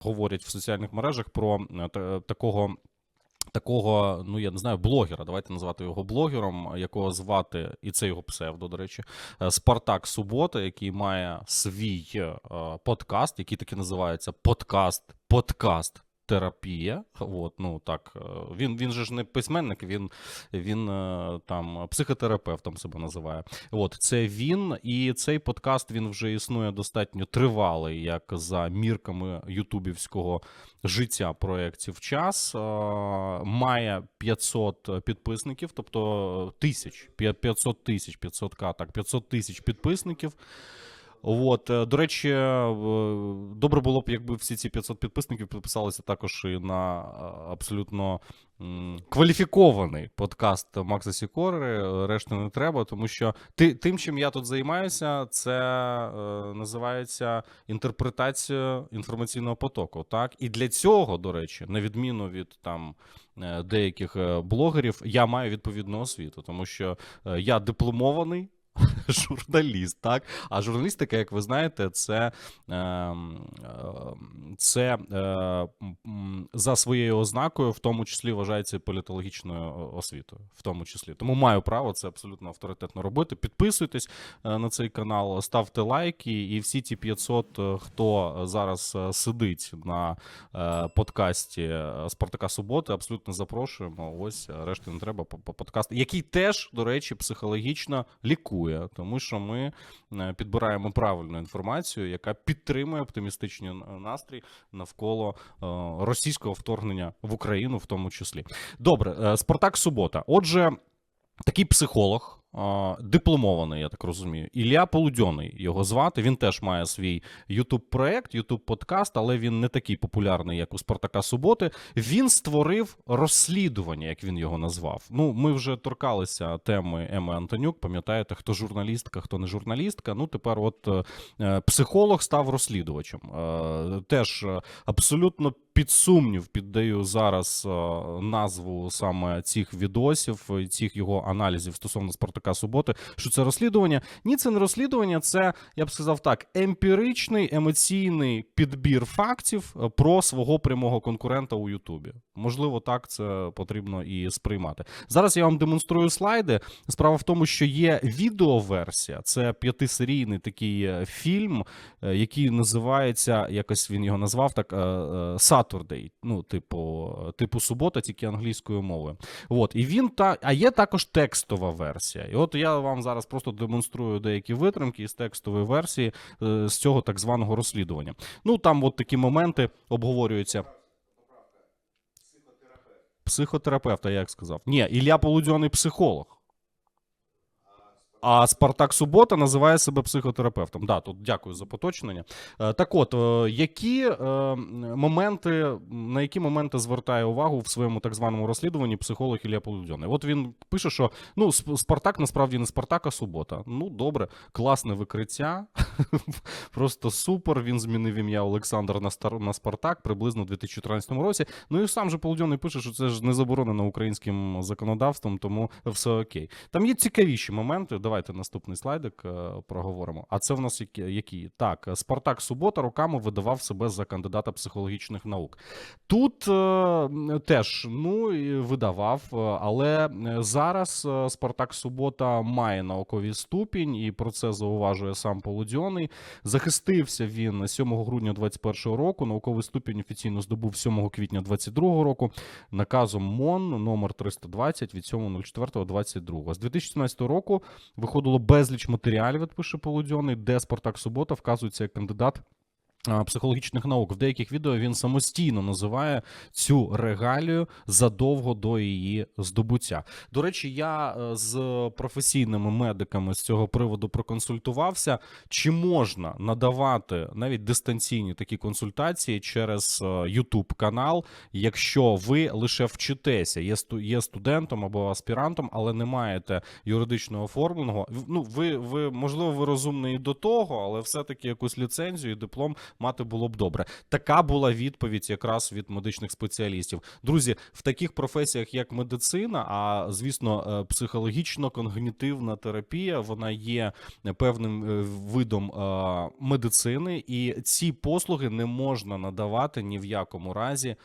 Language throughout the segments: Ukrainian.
говорять в соціальних мережах про е, та- такого. Такого, ну я не знаю, блогера. Давайте назвати його блогером, якого звати, і це його псевдо, до речі, е, Спартак Субота, який має свій е, подкаст, який таки називається Подкаст Подкаст Терапія. От, ну так, е, він, він же ж не письменник, він, він е, там психотерапевтом себе називає. От це він, і цей подкаст він вже існує достатньо тривалий, як за мірками ютубівського життя проєктів час. Е, Має 500 підписників, тобто тисяч, 500 тисяч, 500 к, так, 500 тисяч підписників. От, е, до речі, е, добре було б, якби всі ці 500 підписників підписалися також і на е, абсолютно кваліфікований подкаст Макса Сікори. Решти не треба, тому що ти, тим, чим я тут займаюся, це е, називається інтерпретація інформаційного потоку. Так, і для цього, до речі, на відміну від там е, деяких е, блогерів, я маю відповідну освіту, тому що е, я дипломований. Журналіст, так. А журналістика, як ви знаєте, це, е, е, це е, за своєю ознакою, в тому числі вважається політологічною освітою, в тому числі. Тому маю право це абсолютно авторитетно робити. Підписуйтесь е, на цей канал, ставте лайки, і всі ті 500, е, хто зараз сидить на подкасті Спартака Суботи, абсолютно запрошуємо. Ось решти не треба по- по подкаст, який теж, до речі, психологічно лікує, тому що ми е, підбираємо правильну інформацію, яка підтримує оптимістичний настрій навколо е, російського вторгнення в Україну, в тому числі. Добре, е, Спартак Субота. Отже, такий психолог. Дипломований, я так розумію. Ілля Полудьоний його звати. Він теж має свій youtube проект youtube подкаст але він не такий популярний, як у Спартака Суботи. Він створив розслідування, як він його назвав. Ну, ми вже торкалися теми Еми Антонюк. Пам'ятаєте, хто журналістка, хто не журналістка. Ну, тепер, от е, психолог став розслідувачем. Е, Теж е, абсолютно під сумнів піддаю зараз е, назву саме цих відосів, цих його аналізів стосовно Спартака Суботи. Що це розслідування? Ні, це не розслідування, це я б сказав так: емпіричний емоційний підбір фактів е, про свого прямого конкурента у Ютубі. Можливо, так це потрібно і сприймати. Зараз я вам демонструю слайди. Справа в тому, що є відеоверсія, це п'ятисерійний такий е, фільм, який називається, якось він його назвав так. Saturday, ну, типу, типу субота, тільки англійською мовою. От, і він та, а є також текстова версія. І от я вам зараз просто демонструю деякі витримки із текстової версії е, з цього так званого розслідування. Ну там от такі моменти обговорюються. Психотерапевта, я як сказав. Ні, Ілля Полудьоний психолог. А Спартак Субота називає себе психотерапевтом. Да, тут дякую за поточнення. Е, Так от, е, які е, моменти, на які моменти звертає увагу в своєму так званому розслідуванні психолог Ілля Полудьоний? От він пише, що ну, Спартак насправді не Спартак, а субота. Ну, добре, класне викриття. Просто супер. Він змінив ім'я Олександр на, Спартак приблизно у 2014 році. Ну і сам же Полудьоний пише, що це ж не заборонено українським законодавством, тому все окей. Там є цікавіші моменти. Давайте наступний слайдик е, проговоримо. А це в нас які? Так, Спартак Субота роками видавав себе за кандидата психологічних наук. Тут е, теж ну і видавав, е, але е, зараз е, Спартак Субота має науковий ступінь, і про це зауважує сам Полудьоний. Захистився він 7 грудня 2021 року. Науковий ступінь офіційно здобув 7 квітня 2022 року наказом МОН номер 320 від 7.04.22. З 2017 року виходило безліч матеріалів, пише Полудьоний, де Спартак Субота вказується як кандидат. А, Психологічних наук в деяких відео він самостійно називає цю регалію задовго до її здобуття. До речі, я е, з професійними медиками з цього приводу проконсультувався. Чи можна надавати навіть дистанційні такі консультації через YouTube канал, якщо ви лише вчитеся, є сту- є студентом або аспірантом, але не маєте юридичного оформленого. Ну, ви, ви можливо, ви розумний до того, але все-таки якусь ліцензію і диплом мати було б добре. Така була відповідь якраз від медичних спеціалістів. Друзі, в таких професіях, як медицина, а звісно, е, психологічно-когнітивна терапія, вона є певним е, видом е, медицини, і ці послуги не можна надавати ні в якому разі.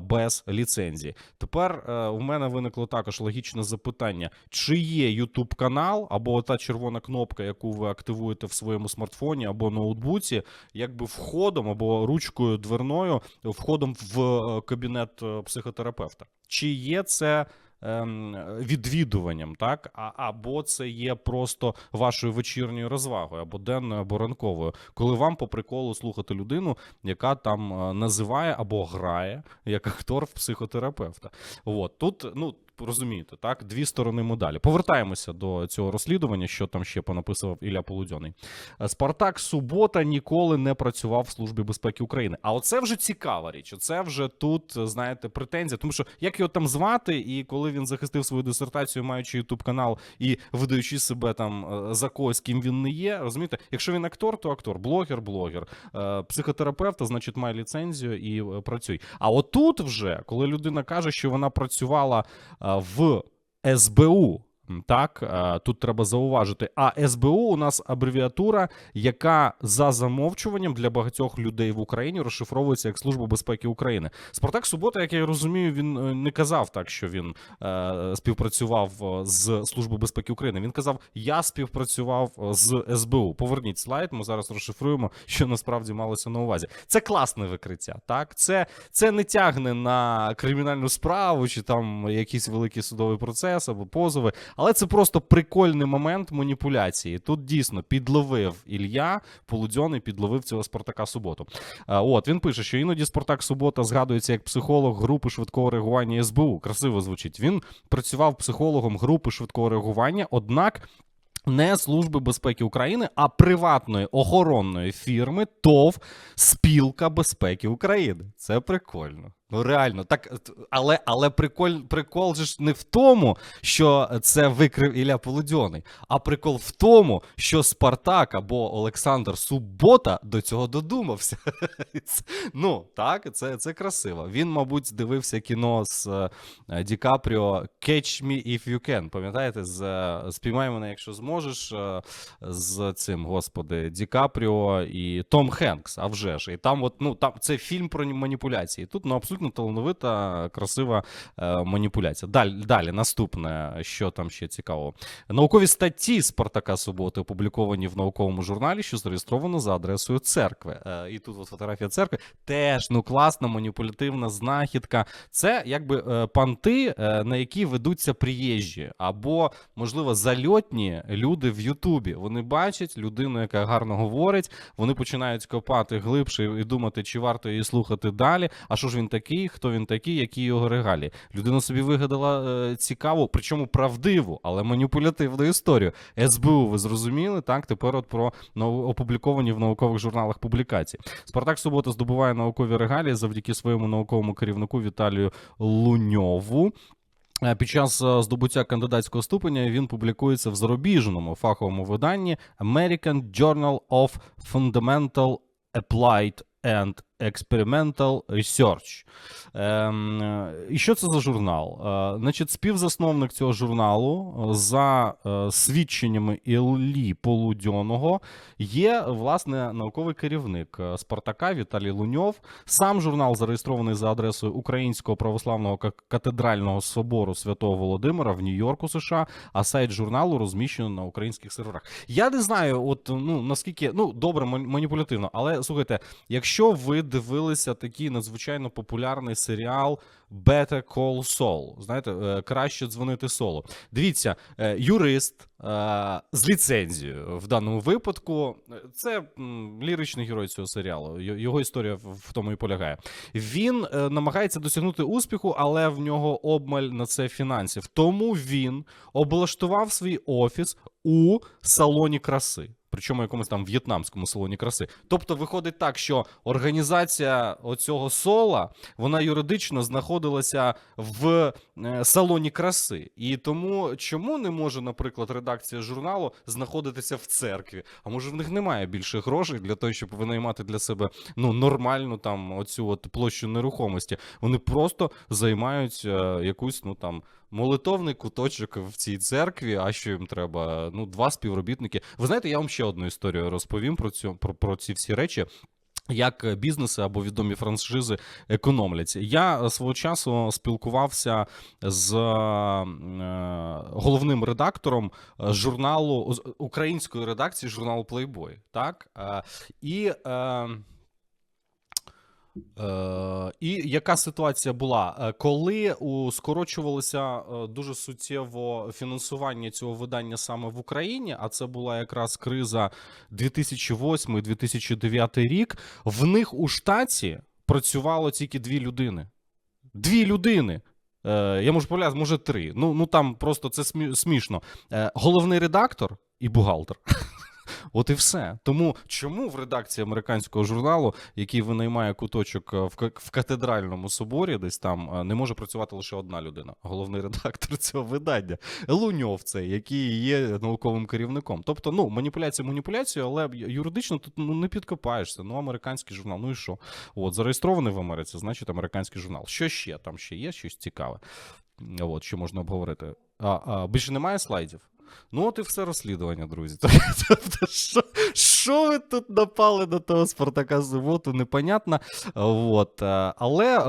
Без ліцензії. Тепер е, у мене виникло також логічне запитання: чи є YouTube канал або та червона кнопка, яку ви активуєте в своєму смартфоні або ноутбуці, якби входом або ручкою дверною, входом в е, кабінет е, психотерапевта? Чи є це відвідуванням, так? А, або це є просто вашою вечірньою розвагою, або денною, або ранковою, коли вам по приколу слухати людину, яка там е, називає або грає як актор в психотерапевта. От тут, ну. Розумієте, так, дві сторони медалі. Повертаємося до цього розслідування, що там ще понаписував Ілля Полудьоний. Е, Спартак Субота ніколи не працював в Службі безпеки України. А оце вже цікава річ. Оце вже тут, знаєте, претензія. Тому що як його там звати, і коли він захистив свою дисертацію, маючи ютуб канал і видаючи себе там е, за когось, ким він не є, розумієте, якщо він актор, то актор, блогер, блогер, Е, психотерапевт, значить, має ліцензію і е, працюй. А отут вже, коли людина каже, що вона працювала е, в СБУ. Так, е, тут треба зауважити. А СБУ у нас абревіатура, яка за замовчуванням для багатьох людей в Україні розшифровується як Служба безпеки України. Спартак Субота, як я розумію, він е, не казав так, що він е, співпрацював е, з Службою безпеки України. Він казав: Я співпрацював з СБУ. Поверніть слайд. Ми зараз розшифруємо, що насправді малося на увазі. Це класне викриття. Так, це, це не тягне на кримінальну справу чи там якийсь великий судовий процес або позови. Але це просто прикольний момент маніпуляції. Тут дійсно підловив Ілля, Полудьоний підловив цього Спартака Суботу. От він пише, що іноді Спартак Субота згадується як психолог групи швидкого реагування СБУ. Красиво звучить. Він працював психологом групи швидкого реагування, однак. Не Служби безпеки України, а приватної охоронної фірми ТОВ Спілка безпеки України. Це прикольно. Ну реально, так але але приколь, прикол же ж не в тому, що це викрив Ілля Полудьоний, а прикол в тому, що Спартак або Олександр Субота до цього додумався. Ну так, це, це красиво. Він, мабуть, дивився кіно з е, Ді Капріо Catch Me If You Can. Пам'ятаєте, з е, Спіймай мене, якщо зможеш, е, з цим, господи, Ді Капріо і Том Хенкс, а вже ж. І там, от, ну, там це фільм про маніпуляції. Тут ну, абсолютно талановита, красива маніпуляція. Далі, далі, наступне, що там ще цікавого. Наукові статті Спартака Суботи опубліковані в науковому журналі, що зареєстровано за адресою церкви. Е, і тут от фотографія церкви. Теж ну класна маніпулятивна знахідка. Це якби е, панти, е, на які ведуться приїжджі, або, можливо, зальотні люди в Ютубі. Вони бачать людину, яка гарно говорить. Вони починають копати глибше і думати, чи варто її слухати далі. А що ж він такий, хто він такий, які його регалії. Людина собі вигадала е, цікаву, причому правдиву, але маніпулятивну історію. СБУ, ви зрозуміли? Так, тепер от про опубліковані в наукових журналах публікації. Спартак Субота здобуває наукові регалії завдяки своєму науковому керівнику Віталію Луньову. Е, Під час е, здобуття кандидатського ступеня він публікується в зарубіжному фаховому виданні American Journal of Fundamental Applied and Experimental Research. Ем, е, і що це за журнал? Е, значить, співзасновник цього журналу е, за е, свідченнями Іллі Полудьоного є власне науковий керівник е, Спартака Віталій Луньов. Сам журнал зареєстрований за адресою Українського православного катедрального собору Святого Володимира в Нью-Йорку, США, а сайт журналу розміщено на українських серверах. Я не знаю, от ну наскільки ну добре ман- маніпулятивно, але слухайте, якщо ви дивилися такий надзвичайно популярний серіал Better Call Saul, знаєте, е, краще дзвонити соло. Дивіться, е, юрист е, з ліцензією в даному випадку. Це ліричний герой цього серіалу. Його історія в тому і полягає. Він намагається досягнути успіху, але в нього обмаль на це фінансів. Тому він облаштував свій офіс у салоні краси. Причому якомусь там в'єтнамському салоні краси. Тобто виходить так, що організація оцього сола вона юридично знаходилася в е, салоні краси. І тому чому не може, наприклад, редакція журналу знаходитися в церкві? А може в них немає більше грошей для того, щоб винаймати для себе ну нормальну там оцю от площу нерухомості? Вони просто займають е, якусь ну там. Молитовний куточок в цій церкві, а що їм треба? Ну, два співробітники. Ви знаєте, я вам ще одну історію розповім про цю про, про ці всі речі. Як бізнеси або відомі франшизи економляться. Я свого часу спілкувався з е, головним редактором е, журналу української редакції журналу Playboy. Так Е, і. Е, і яка ситуація була? Е, Коли скорочувалося е, дуже суттєво фінансування цього видання саме в Україні, а це була якраз криза 2008-2009 рік, в них у штаті працювало тільки дві людини. Дві людини. Я можу помиляти, може три. Ну, ну там просто це смішно. Головний редактор і бухгалтер. От і все. Тому чому в редакції американського журналу, який винаймає куточок е, в, катедральному соборі, десь там е, не може працювати лише одна людина, головний редактор цього видання, Луньов цей, який є науковим керівником. Тобто, ну маніпуляція маніпуляцією, але юридично тут ну не підкопаєшся. Ну, американський журнал. Ну і що? От зареєстрований в Америці, значить американський журнал. Що ще там ще є? Щось цікаве. От що можна обговорити. А, а більше немає слайдів. Ну, от і все розслідування, друзі. Тобто, що, що ви тут напали до того Спартака Суботу, непонятно. От. е, Але е,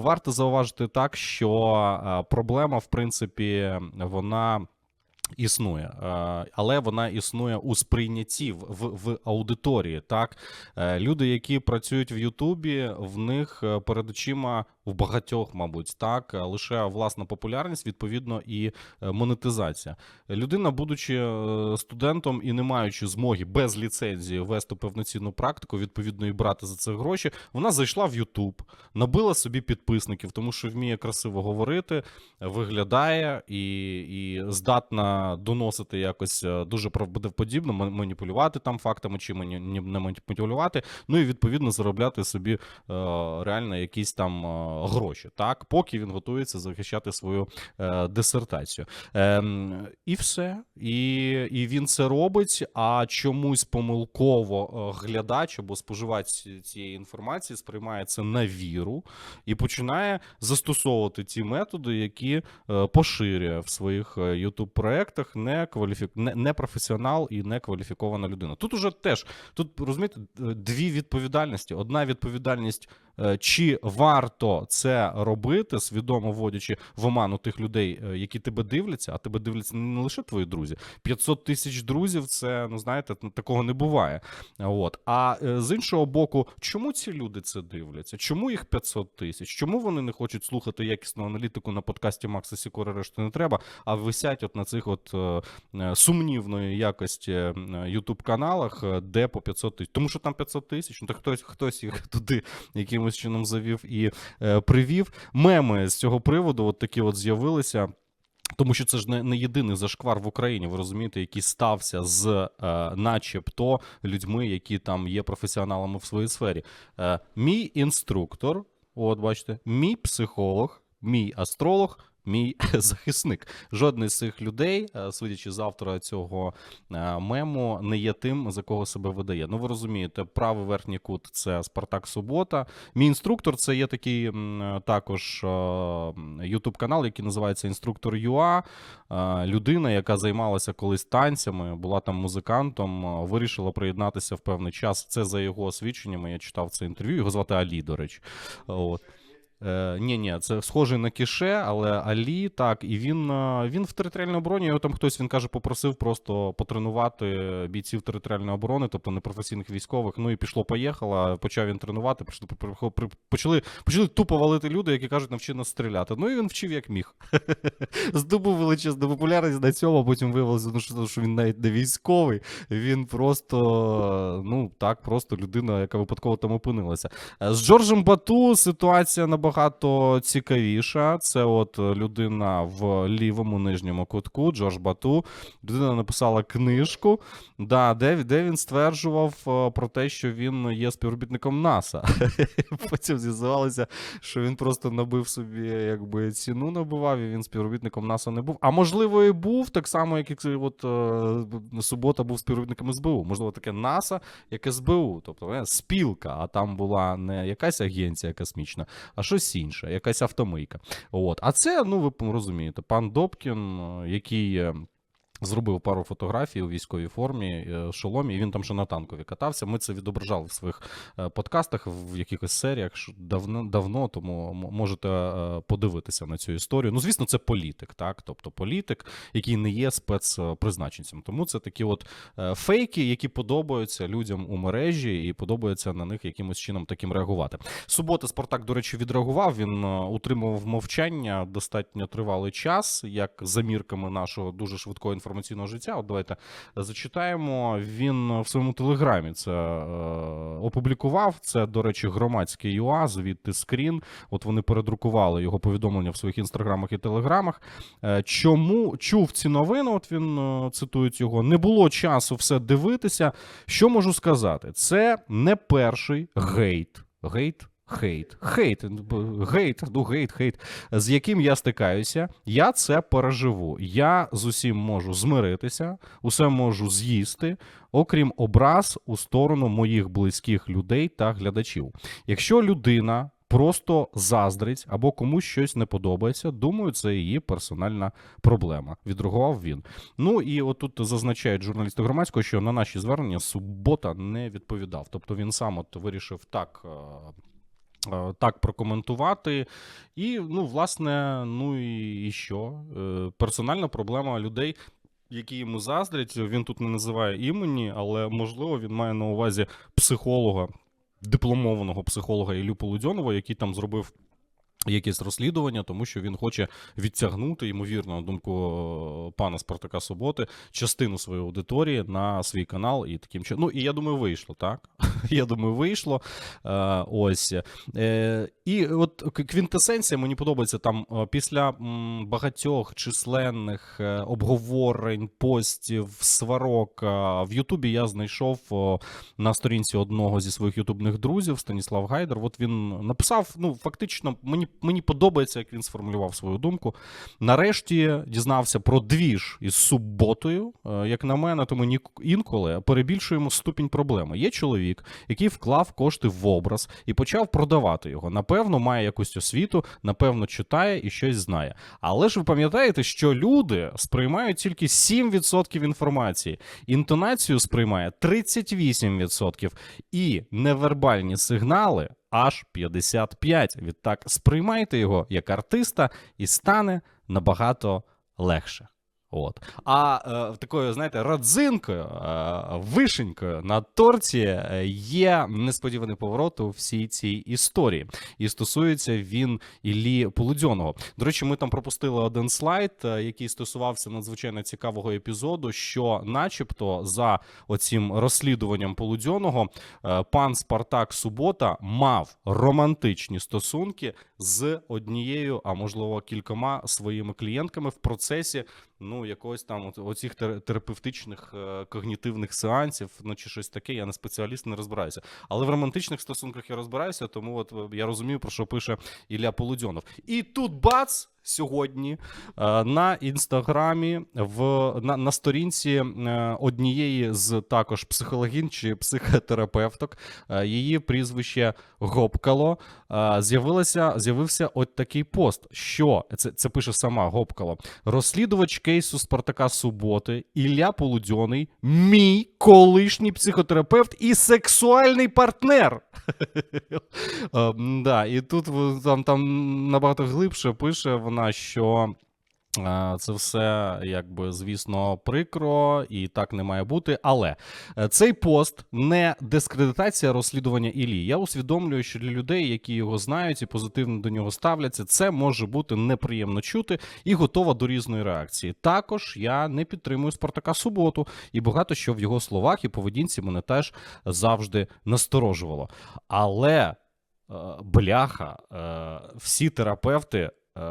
варто зауважити так, що е, проблема, в принципі, вона. Існує, е, але вона існує у сприйнятті в, в, аудиторії. Так, Е, люди, які працюють в Ютубі, в них е, перед очима в багатьох, мабуть, так лише власна популярність, відповідно, і монетизація. Людина, будучи студентом і не маючи змоги без ліцензії вести повноцінну практику, відповідно, і брати за це гроші, вона зайшла в Ютуб, набила собі підписників, тому що вміє красиво говорити, виглядає і, і здатна доносити якось е, дуже правдоподібно, маніпулювати там фактами чи не маніпулювати, ну і відповідно заробляти собі е, реально якісь там е, гроші, так, поки він готується захищати свою дисертацію. Ем, і все. І, і він це робить, а чомусь помилково глядач або споживач цієї інформації сприймає це на віру і починає застосовувати ті методи, які поширює в своїх youtube проектах не, кваліфік... не, не професіонал і не кваліфікована людина. Тут уже теж тут розумієте дві відповідальності. Одна відповідальність, е, чи варто це робити, свідомо вводячи в оману тих людей, е, які тебе дивляться, а тебе дивляться не лише твої друзі. 500 тисяч друзів, це ну знаєте, такого не буває. От а е, з іншого боку, чому ці люди це дивляться? Чому їх 500 тисяч? Чому вони не хочуть слухати якісну аналітику на подкасті Макса Сікора решти не треба, а висять от на цих от е, е, сумнівної якості Ютуб каналах, е, де по 500 тисяч. Тому що там 500 тисяч, ну так хтось хтось їх туди якимось чином завів і привів. Меми з цього приводу, от такі от з'явилися. Тому що це ж не, не єдиний зашквар в Україні, ви розумієте, який стався з, е, начебто, людьми, які там є професіоналами в своїй сфері. Е, мій інструктор, от бачите, мій психолог, мій астролог. Мій захисник. Жодний з цих людей, е, судячи з автора цього е, мему, не є тим, за кого себе видає. Ну, ви розумієте, правий верхній кут це Спартак Субота. Мій інструктор це є такий е, також Ютуб канал, який називається Інструктор ЮА. Е, Людина, яка займалася колись танцями, була там музикантом, е, вирішила приєднатися в певний час. Це за його освідченнями. Я читав це інтерв'ю. Його звати Алі, до речі. От. Е, ні, ні, це схожий на кіше, але Алі так, і він, е, він в територіальній обороні. Його там хтось він каже, попросив просто потренувати бійців територіальної оборони, тобто непрофесійних військових. Ну і пішло, поїхало. Почав він тренувати. Почали, почали тупо валити люди, які кажуть, навчи нас стріляти. Ну і він вчив як міг. Здобув величезну популярність на цьому, потім виявилося, ну, що, він навіть не військовий. Він просто, ну так, просто людина, яка випадково там опинилася. З Джорджем Бату ситуація набагато набагато цікавіша. Це от людина в лівому нижньому кутку, Джордж Бату. Людина написала книжку, да, де, де він стверджував е, про те, що він є співробітником НАСА. Потім з'ясувалося, що він просто набив собі якби ціну набивав, і він співробітником НАСА не був. А можливо, і був, так само, як і от е, субота був співробітником СБУ. Можливо, таке НАСА, як СБУ. Тобто е, спілка, а там була не якась агенція космічна, а щось інше, якась автомийка. От. А це, ну ви розумієте, пан Добкін, е, який. Зробив пару фотографій у військовій формі, е, шоломі, і він там ще на танкові катався. Ми це відображали в своїх е, подкастах, в якихось серіях давно, давно тому можете е, подивитися на цю історію. Ну, звісно, це політик, так? Тобто політик, який не є спецпризначенцем. Тому це такі от фейки, які подобаються людям у мережі, і подобається на них якимось чином таким реагувати. Субота Спартак, до речі, відреагував. Він утримував мовчання достатньо тривалий час, як за мірками нашого дуже швидкого інформаційного життя. От давайте зачитаємо. Він в своєму телеграмі це е, опублікував. Це, до речі, громадський ЮА, звідти скрін. От вони передрукували його повідомлення в своїх інстаграмах і телеграмах. Е, Чому чув ці новини? От він е, цитують його. Не було часу все дивитися. Що можу сказати? Це не перший гейт. Гейт. Хейт, хейт, гейт, ну гейт, хейт, з яким я стикаюся, я це переживу. Я з усім можу змиритися, усе можу з'їсти, окрім образ у сторону моїх близьких людей та глядачів. Якщо людина просто заздрить або комусь щось не подобається, думаю, це її персональна проблема. Відреагував він. Ну і отут зазначають журналісти громадського, що на наші звернення субота не відповідав. Тобто він сам от вирішив так. Е, Так, прокоментувати. І, ну, власне, ну і, і що? Е, Персональна проблема людей, які йому заздрять. Він тут не називає імені, але можливо він має на увазі психолога, дипломованого психолога Ілю Полудьонова, який там зробив. Якесь розслідування, тому що він хоче відтягнути, ймовірно, на думку е, пана Спартака Суботи, частину своєї аудиторії на свій канал і таким чином. Ну і я думаю, вийшло, так? Я думаю, вийшло. Е, ось. Е, і от квінтесенція мені подобається там після багатьох численних обговорень, постів, сварок. В Ютубі я знайшов на сторінці одного зі своїх ютубних друзів Станіслав Гайдер. От він написав: ну, фактично, мені, мені подобається, як він сформулював свою думку. Нарешті дізнався про двіж із суботою. Е, Як на мене, то ми інколи перебільшуємо ступінь проблеми. Є чоловік, який вклав кошти в образ і почав продавати його. Напевно, має якусь освіту, напевно, читає і щось знає. Але ж ви пам'ятаєте, що люди сприймають тільки 7% інформації, інтонацію сприймає 38%, і невербальні сигнали аж 55%. Відтак сприймайте його як артиста і стане набагато легше. От. А е, такою, знаєте, родзинкою, е, вишенькою на торті е, є несподіваний поворот у всій цій історії. І стосується він Іллі Полудьоного. До речі, ми там пропустили один слайд, е, який стосувався надзвичайно цікавого епізоду, що, начебто, за оцім розслідуванням Полудьоного, е, пан Спартак Субота мав романтичні стосунки з однією, а можливо кількома своїми клієнтками в процесі ну, якогось там оцих тер- терапевтичних е, когнітивних сеансів, ну чи щось таке. Я не спеціаліст, не розбираюся. Але в романтичних стосунках я розбираюся, тому от е, я розумію, про що пише Ілля Полудьонов. І тут бац! Сьогодні е, на інстаграмі в на, на сторінці е, однієї з також психологінь чи психотерапевток, е, її прізвище Гопкало. З'явилося з'явився от такий пост. Що це, це пише сама Гопкало. Розслідувач кейсу Спартака Суботи Ілля Полудьоний, мій колишній психотерапевт і сексуальний партнер. Да, і тут там, там набагато глибше пише вона, що. е, Це все, якби, звісно, прикро і так не має бути. Але е, цей пост не дискредитація розслідування Іллі. Я усвідомлюю, що для людей, які його знають і позитивно до нього ставляться, це може бути неприємно чути і готова до різної реакції. Також я не підтримую Спартака Суботу, і багато що в його словах і поведінці мене теж завжди насторожувало. Але. е, бляха, всі терапевти. Е,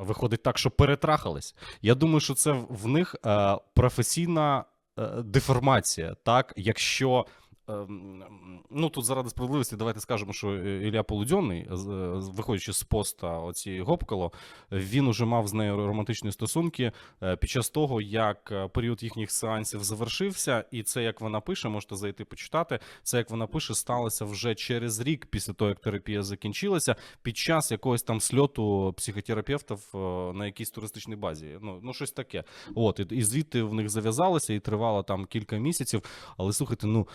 Виходить так, що перетрахались. Я думаю, що це в- них е, професійна е, деформація. Так, якщо ну тут заради справедливості, давайте скажемо, що е, Ілля Полудьонний, е, виходячи з поста оцієї Гопкало, він уже мав з нею романтичні стосунки е, під час того, як період їхніх сеансів завершився, і це як вона пише, можете зайти почитати. Це як вона пише, сталося вже через рік після того, як терапія закінчилася, під час якогось там сльоту психотерапевтів на якійсь туристичній базі. Ну, ну щось таке. От, і, звідти в них зав'язалося і тривало там кілька місяців. Але слухайте, ну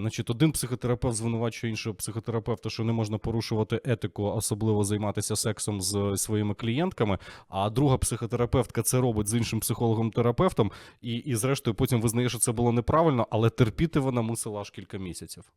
значить, один психотерапевт звинувачує іншого психотерапевта, що не можна порушувати етику, особливо займатися сексом з своїми клієнтками. А друга психотерапевтка це робить з іншим психологом-терапевтом, і, і зрештою потім визнає, що це було неправильно, але терпіти вона мусила аж кілька місяців.